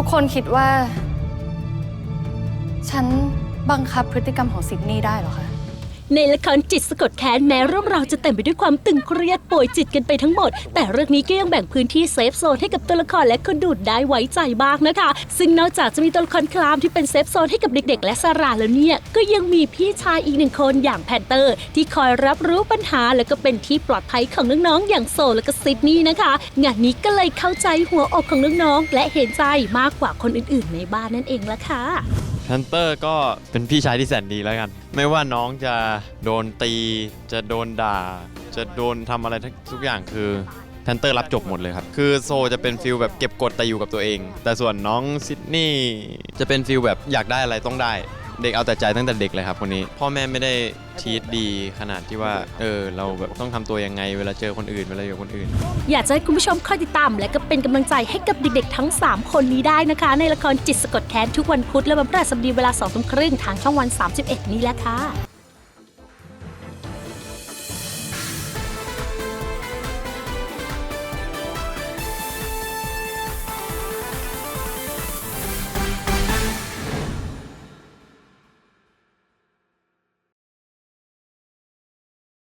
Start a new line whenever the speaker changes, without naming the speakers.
ทุกคนคิดว่า ฉันบังคับพฤติกรรมของซิดนีย์ได้เหรอคะ
ในละครจิตสะกดแค้นแม้เรื่องราวจะเต็มไปด้วยความตึงเครียดป่วยจิตกันไปทั้งหมด แต่เรื่องนี้ก็ยังแบ่งพื้นที่เซฟโซนให้กับตัวละครและคนดูดได้ไว้ใจบ้างนะคะ ซึ่งนอกจากจะมีตัวละครคลามที่เป็นเซฟโซนให้กับเด็ก ๆ และสาราแล้วเนี่ย ก็ยังมีพี่ชายอีกหนึ่งคนอย่างแพนเตอร์ ที่คอยรับรู้ปัญหาและก็เป็นที่ปลอดภัยของน้องๆอย่างโซและก็ซิดนีย์นะคะ งานนี้ก็เลยเข้าใจหัวอกของน้องๆและเห็นใจมากกว่าคนอื่น ๆ ในบ้านนั่นเองละค่ะ
แพนเตอร์ก็เป็นพี่ชายที่แสนดีแล้วกัน ไม่ว่าน้องจะโดนตี จะโดนด่า จะโดนทำอะไรทุกอย่างคือแพนเตอร์รับจบหมดเลยครับ คือโซจะเป็นฟิลแบบเก็บกดแต่อยู่กับตัวเอง แต่ส่วนน้องซิดนีย์จะเป็นฟิลแบบอยากได้อะไรต้องได้ เด็กเอาแต่ใจตั้งแต่เด็กเลยครับคนนี้ พ่อแม่ไม่ได้ทีดดีขนาดที่ว่า เออ เราแบบต้องทำตัวยังไงเวลาเจอคนอื่นเวลาอยู่กับคนอื่น
อยากจะให้คุณผู้ชมคอยติดตาม และก็เป็นกำลังใจให้กับเด็กๆ ทั้ง 3 คนนี้ได้นะคะ ในละครจิตสะกดแค้นทุกวันพุธและวันพฤหัสบดีเวลา2ทุ่มครึ่งทางช่องวัน 31 นี้แหละค่ะ